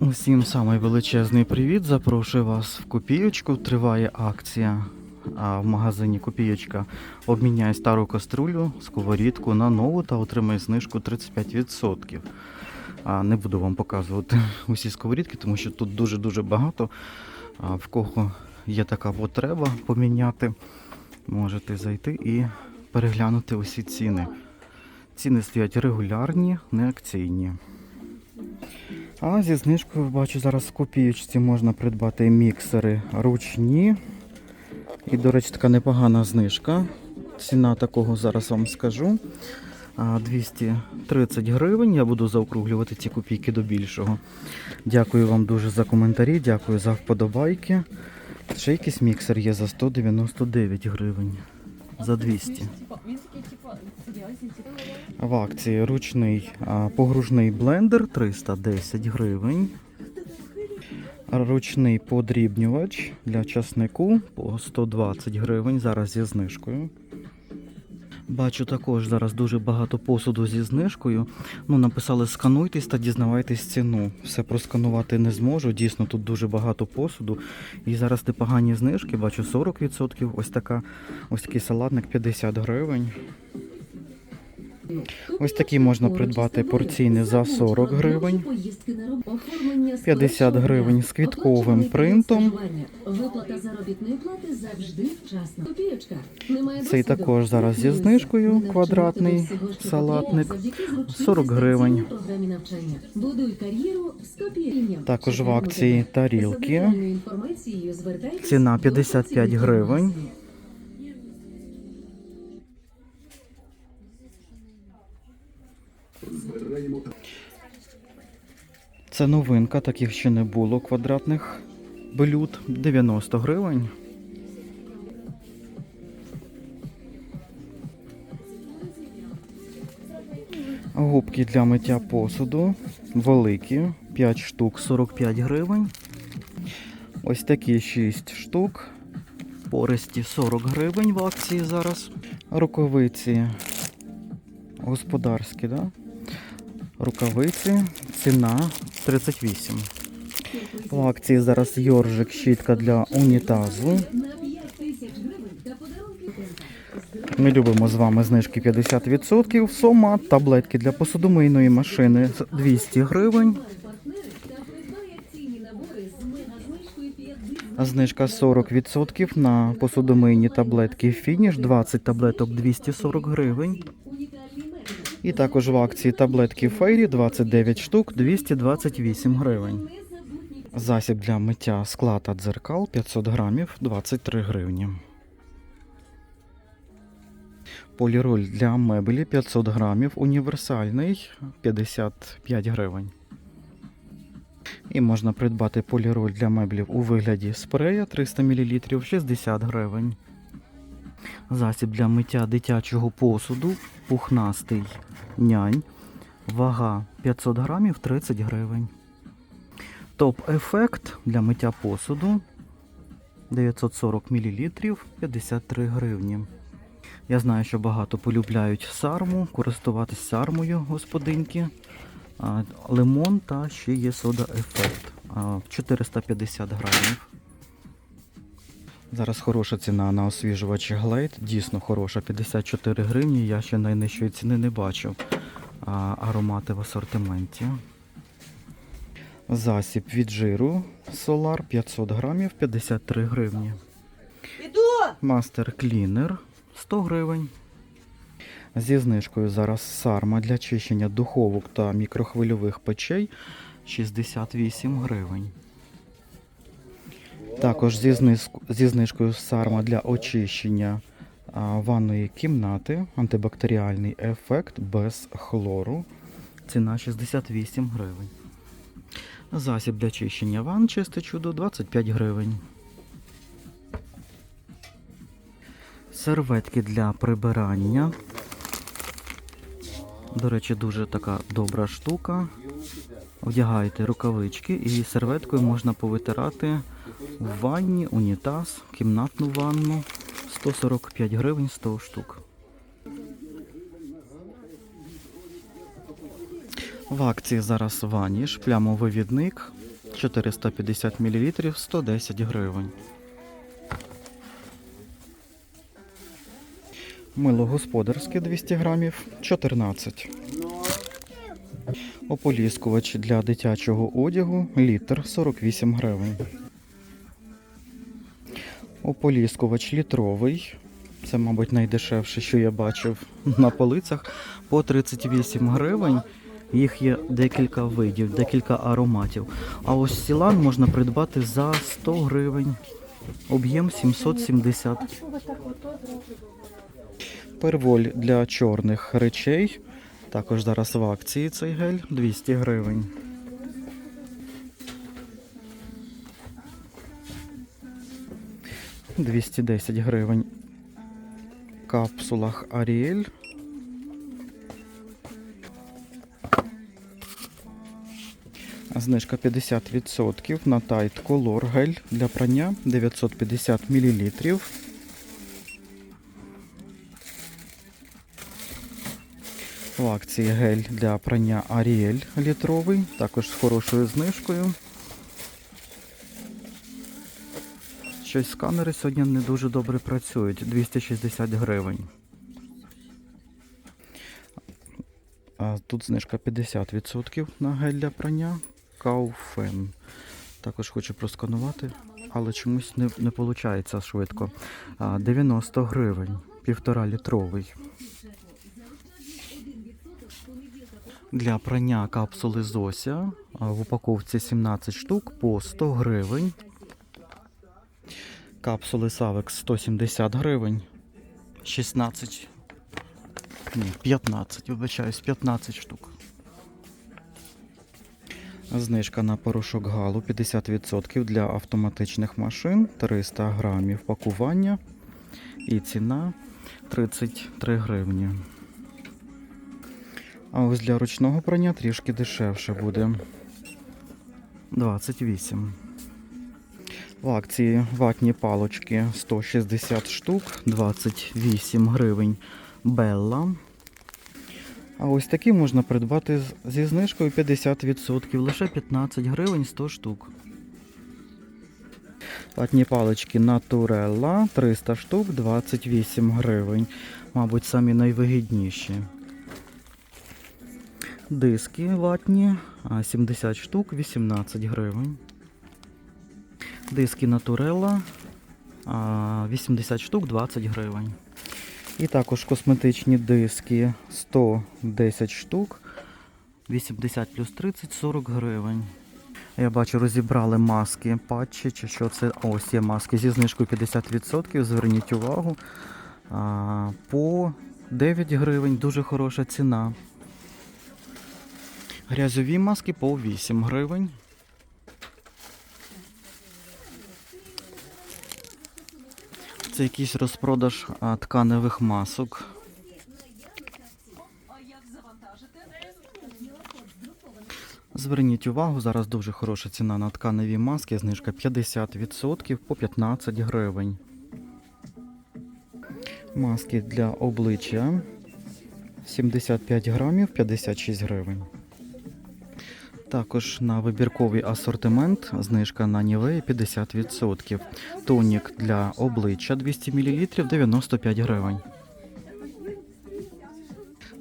Усім самий величезний привіт. Запрошую вас в копієчку. Триває акція а, в магазині Копієчка. Обміняй стару каструлю, сковорідку на нову та отримай знижку 35%. А, не буду вам показувати усі сковорідки, тому що тут дуже-дуже багато. А, в кого є така потреба поміняти, можете зайти і переглянути усі ціни. Ціни стоять регулярні, не акційні. А зі знижкою бачу зараз в копієчці можна придбати міксери ручні. І, до речі, така непогана знижка. Ціна такого зараз вам скажу. 230 гривень. Я буду заокруглювати ці копійки до більшого. Дякую вам дуже за коментарі, дякую за вподобайки. Ще якийсь міксер є за 199 гривень. За 200. В акції ручний погружний блендер 310 гривень. Ручний подрібнювач для часнику по 120 гривень. Зараз зі знижкою. Бачу також зараз дуже багато посуду зі знижкою. Ну, написали скануйтесь та дізнавайтесь ціну. Все просканувати не зможу. Дійсно, тут дуже багато посуду. І зараз непогані знижки, бачу 40%. Ось така, ось такий салатник 50 гривень. Ось такі можна придбати порційні за 40 гривень. 50 гривень з квітковим принтом. Виплата заробітної плати завжди вчасно. Цей також зараз зі знижкою, квадратний салатник, потрібно 40 гривень. Також в акції тарілки. Ціна до 55 гривень. Це новинка, таких ще не було квадратних блюд. 90 гривень. Губки для миття посуду. Великі. 5 штук 45 гривень. Ось такі 6 штук. Пористі 40 гривень в акції зараз. Рукавиці господарські, да? Рукавиці. Ціна 38. В акції зараз йоржик, щітка для унітазу. На 5 тисяч гривень та подарунки. Ми любимо з вами знижки 50%. Сома, таблетки для посудомийної машини 200 гривень. Партнери та придбай акційні набори з мегазнижкою 50 Знижка 40% на посудомийні таблетки Фініш, 20 таблеток 240 гривень. І також в акції таблетки Фейрі 29 штук 228 гривень. Засіб для миття скла та дзеркал 500 грамів 23 гривні. Поліроль для меблі 500 грамів універсальний 55 гривень. І можна придбати поліроль для меблів у вигляді спрея 300 мл 60 гривень. Засіб для миття дитячого посуду пухнастий нянь. Вага 500 грамів 30 гривень. Топ-ефект для миття посуду 940 мл 53 гривні. Я знаю, що багато полюбляють сарму, користуватись сармою господинки. Лимон та ще є сода ефект 450 грамів. Зараз хороша ціна на освіжувачі Glade, дійсно хороша, 54 гривні. Я ще найнижчої ціни не бачив. А, аромати в асортименті. Засіб від жиру Solar 500 грамів 53 гривні. Мастер клінер 100 гривень. Зі знижкою зараз сарма для чищення духовок та мікрохвильових печей 68 гривень. Також зі, знижкою сарма для очищення ванної кімнати, антибактеріальний ефект без хлору. Ціна 68 гривень. Засіб для чищення ванн чисте чудо 25 гривень. Серветки для прибирання. До речі, дуже така добра штука. Вдягаєте рукавички і серветкою можна повитирати в ванні, унітаз, кімнатну ванну. 145 гривень 100 штук. В акції зараз ваніш, плямовий відник 450 мл 110 гривень. Мило господарське 200 грамів 14. Ополіскувач для дитячого одягу літр 48 гривень. Ополіскувач літровий. Це, мабуть, найдешевше, що я бачив на полицях. По 38 гривень. Їх є декілька видів, декілька ароматів. А ось сілан можна придбати за 100 гривень. Об'єм 770. Перволь для чорних речей. Також зараз в акції цей гель 200 гривень. «210 гривень. В капсулах Аріель. Знижка 50% на Tide Color гель для прання 950 мл. В акції гель для прання Ariel літровий, також з хорошою знижкою. Щось сканери сьогодні не дуже добре працюють. 260 гривень. Тут знижка 50% на гель для прання. Кауфен. Також хочу просканувати, але чомусь не, не виходить швидко. 90 гривень, півтора літровий. Для прання капсули Зося в упаковці 17 штук по 100 гривень. Капсули Савекс 170 гривень. 16. Ні, 15, вибачаюсь, 15 штук. Знижка на порошок Галу 50% для автоматичних машин 300 грамів пакування. І ціна 33 гривні. А ось для ручного прання трішки дешевше буде. 28. В акції ватні палочки 160 штук, 28 гривень Белла. А ось такі можна придбати зі знижкою 50%, лише 15 гривень 100 штук. Ватні палички Naturella 300 штук, 28 гривень. Мабуть, самі найвигідніші. Диски ватні 70 штук, 18 гривень. Диски Naturella 80 штук, 20 гривень. І також косметичні диски 110 штук, 80 плюс 30, 40 гривень. Я бачу, розібрали маски патчі, чи що це. Ось є маски зі знижкою 50%. Зверніть увагу. А, по 9 гривень, дуже хороша ціна. Грязьові маски по 8 гривень. Це якийсь розпродаж а, тканевих масок. Зверніть увагу, зараз дуже хороша ціна на тканеві маски, знижка 50% по 15 гривень. Маски для обличчя 75 грамів 56 гривень. Також на вибірковий асортимент знижка на Нівеї 50%. Тонік для обличчя 200 мл 95 гривень.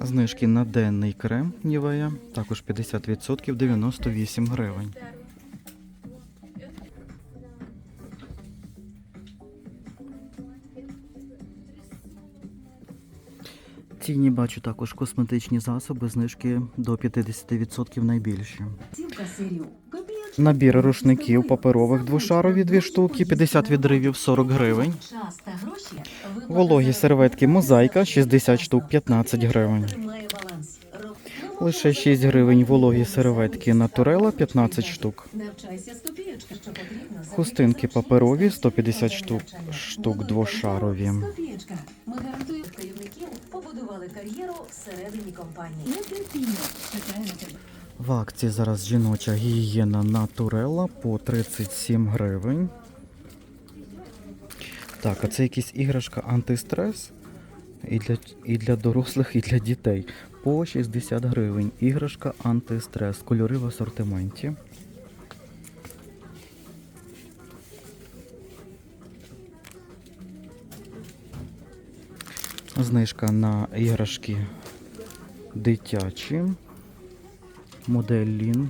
Знижки на денний крем Нівея також 50% 98 гривень. Ціні бачу також косметичні засоби, знижки до 50% найбільші. Набір рушників паперових двошарові 2 штуки, 50 відривів 40 гривень. Вологі серветки мозаїка 60 штук 15 гривень. Лише 6 гривень вологі серветки натурела 15 штук. Хустинки паперові шість 150 штук, штук двошарові. Побудували кар'єру всередині компанії. Нетерпіння. Чекаю на тебе. В акції зараз жіноча гігієна натурела по 37 гривень. Так, а це якась іграшка антистрес і для, і для дорослих, і для дітей. по 60 гривень. Іграшка антистрес. Кольори в асортименті. Знижка на іграшки дитячі. Модель Лін.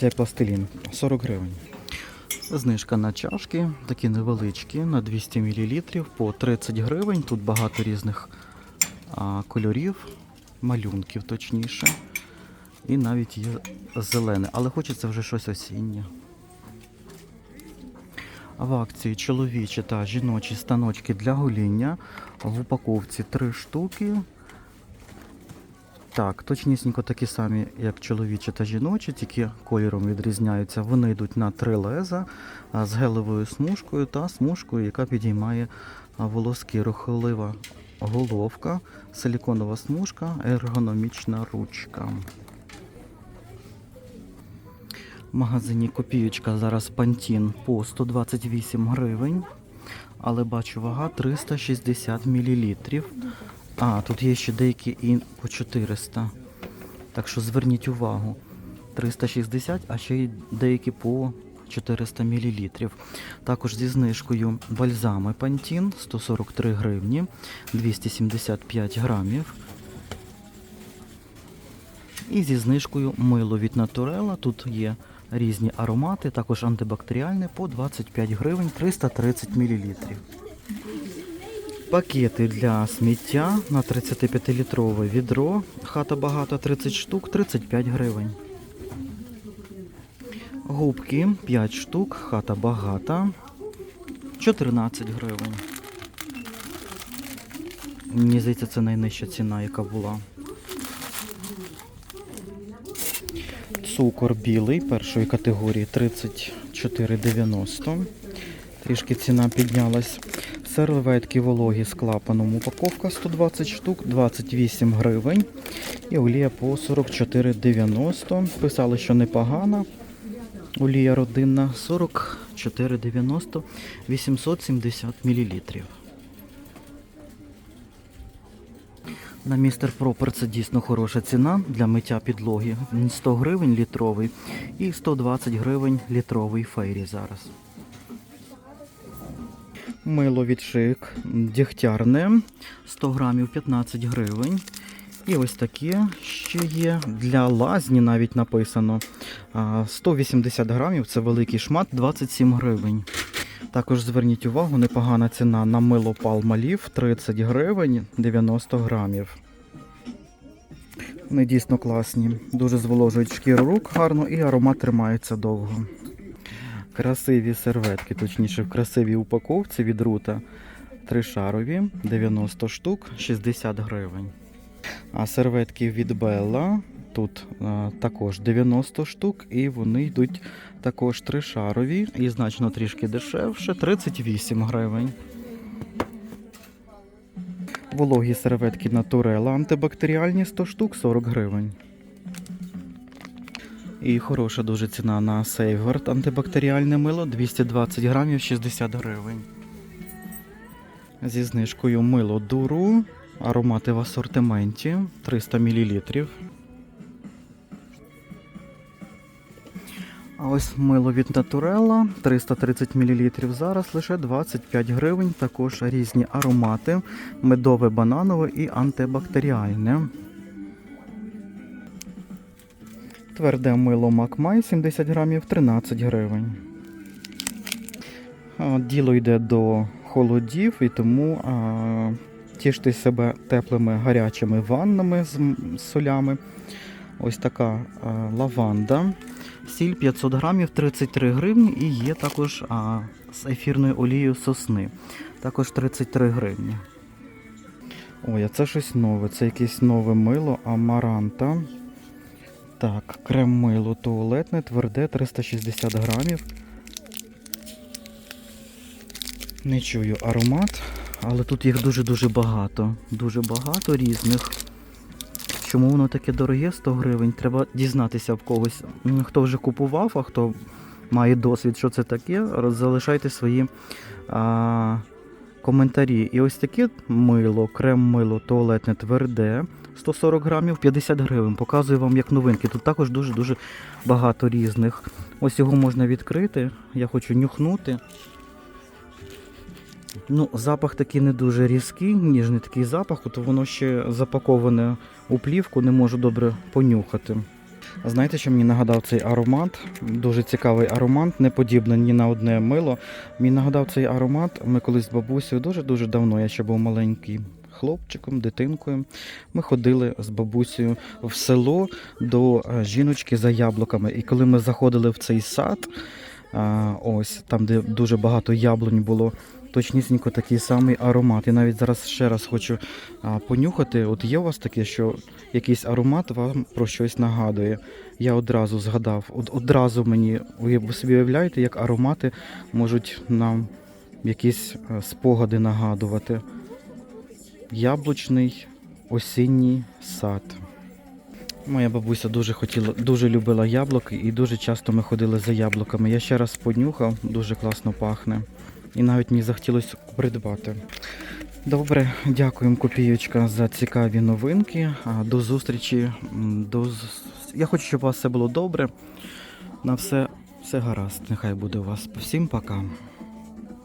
Це пластилін. 40 гривень. Знижка на чашки, такі невеличкі, на 200 мл по 30 гривень. Тут багато різних а, кольорів, малюнків точніше. І навіть є зелене, але хочеться вже щось осіннє. В акції чоловічі та жіночі станочки для гоління. В упаковці 3 штуки. Так, точнісінько такі самі, як чоловічі та жіночі, тільки кольором відрізняються. Вони йдуть на три леза з гелевою смужкою та смужкою, яка підіймає волоски. Рухлива головка, силіконова смужка, ергономічна ручка. В магазині копієчка зараз пантін по 128 гривень, але бачу вага 360 мл. А, тут є ще деякі і по 400. Так що зверніть увагу. 360, а ще й деякі по 400 мл. Також зі знижкою бальзами Пантін 143 гривні, 275 грамів. І зі знижкою мило від Натурела. Тут є різні аромати, також антибактеріальне по 25 гривень 330 мл. Пакети для сміття на 35-літрове відро. Хата багата 30 штук, 35 гривень. Губки 5 штук, хата багата. 14 гривень. Мені здається, це найнижча ціна, яка була. Цукор білий першої категорії 34,90. Трішки ціна піднялась. Серветки вологі з клапаном. Упаковка 120 штук, 28 гривень. І олія по 44,90. Писали, що непогана. Олія родинна 44,90, 870 мл. На містер Пропер це дійсно хороша ціна для миття підлоги. 100 гривень літровий і 120 гривень літровий фейрі зараз. Мило від шик дігтярне 100 грамів 15 гривень. І ось таке ще є для лазні навіть написано. А, 180 грамів це великий шмат 27 гривень. Також зверніть увагу, непогана ціна на мило палмалів 30 гривень 90 грамів. Вони дійсно класні. Дуже зволожують шкіру рук гарно і аромат тримається довго. Красиві серветки, точніше, в красивій упаковці від рута. Тришарові 90 штук 60 гривень. А серветки від Белла тут також 90 штук, і вони йдуть також тришарові і значно трішки дешевше 38 гривень. Вологі серветки Натурела антибактеріальні 100 штук 40 гривень. І хороша дуже ціна на Safeguard антибактеріальне мило 220 грамів 60 гривень. Зі знижкою мило дуру, аромати в асортименті 300 мл. А ось мило від Натурела 330 мл зараз лише 25 гривень. Також різні аромати, медове, бананове і антибактеріальне. Тверде мило Макмай 70 грамів 13 гривень. Діло йде до холодів і тому а, тіште себе теплими гарячими ваннами з солями. Ось така а, лаванда. Сіль 500 грамів 33 гривні і є також а, з ефірною олією сосни. Також 33 гривні. Ой, а це щось нове. Це якесь нове мило Амаранта. Так, крем-мило туалетне, тверде 360 грамів. Не чую аромат, але тут їх дуже-дуже багато. Дуже багато різних. Чому воно таке дороге 100 гривень? Треба дізнатися в когось, хто вже купував, а хто має досвід, що це таке. Залишайте свої а, коментарі. І ось таке мило, крем-мило, туалетне тверде. 140 грамів, 50 гривень. Показую вам як новинки. Тут також дуже-дуже багато різних. Ось його можна відкрити. Я хочу нюхнути. Ну, запах такий не дуже різкий, ніжний такий запах, то воно ще запаковане у плівку, не можу добре понюхати. Знаєте, що мені нагадав цей аромат? Дуже цікавий аромат, не подібний ні на одне мило. Мені нагадав цей аромат. Ми колись з бабусею дуже-дуже давно, я ще був маленький хлопчиком, дитинкою. Ми ходили з бабусею в село до е, жіночки за яблуками. І коли ми заходили в цей сад, ось там, де дуже багато яблунь було, точнісінько такий самий аромат. І навіть зараз ще раз хочу а, понюхати. От є у вас таке, що якийсь аромат вам про щось нагадує. Я одразу згадав, од, одразу мені ви собі уявляєте, як аромати можуть нам якісь е, спогади нагадувати. Яблучний осінній сад. Моя бабуся дуже хотіла, дуже любила яблуки і дуже часто ми ходили за яблуками. Я ще раз понюхав, дуже класно пахне. І навіть мені захотілося придбати. Добре, дякуємо, Копійочка за цікаві новинки. До зустрічі. До... Я хочу, щоб у вас все було добре. На все, все гаразд. Нехай буде у вас. Всім пока.